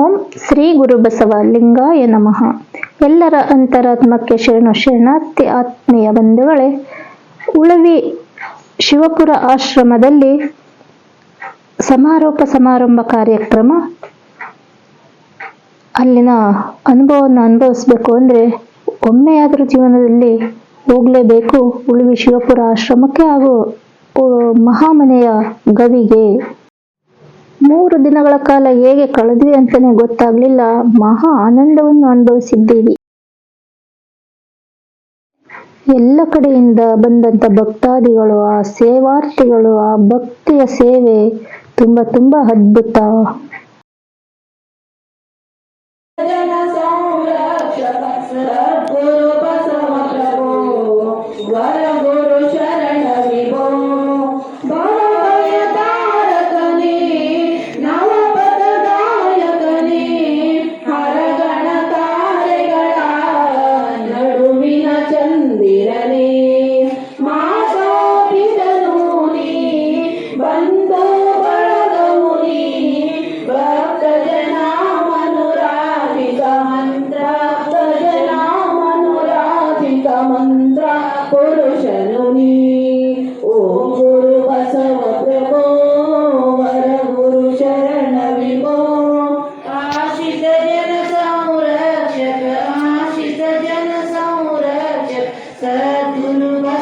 ಓಂ ಶ್ರೀ ಗುರು ಬಸವ ಲಿಂಗಾಯ ನಮಃ. ಎಲ್ಲರ ಅಂತರಾತ್ಮಕ್ಕೆ ಶರಣು ಶರಣಾರ್ಥಿ ಆತ್ಮೀಯ ಬಂಧುಗಳೇ, ಉಳವಿ ಶಿವಪುರ ಆಶ್ರಮದಲ್ಲಿ ಸಮಾರೋಪ ಸಮಾರಂಭ ಕಾರ್ಯಕ್ರಮ. ಅಲ್ಲಿನ ಅನುಭವವನ್ನು ಅನುಭವಿಸ್ಬೇಕು ಅಂದರೆ ಒಮ್ಮೆಯಾದರೂ ಜೀವನದಲ್ಲಿ ಹೋಗಲೇಬೇಕು. ಉಳುವಿ ಶಿವಪುರ ಆಶ್ರಮಕ್ಕೆ ಹಾಗೂ ಮಹಾಮನೆಯ ಗವಿಗೆ. ಮೂರು ದಿನಗಳ ಕಾಲ ಹೇಗೆ ಕಳೆದ್ವಿ ಅಂತಾನೆ ಗೊತ್ತಾಗ್ಲಿಲ್ಲ. ಮಹಾ ಆನಂದವನ್ನು ಅನುಭವಿಸಿದ್ದೀವಿ. ಎಲ್ಲ ಕಡೆಯಿಂದ ಬಂದಂತ ಭಕ್ತಾದಿಗಳು, ಆ ಸೇವಾರ್ಥಿಗಳು, ಆ ಭಕ್ತಿಯ ಸೇವೆ ತುಂಬಾ ತುಂಬಾ ಅದ್ಭುತ. Mira Hallelujah.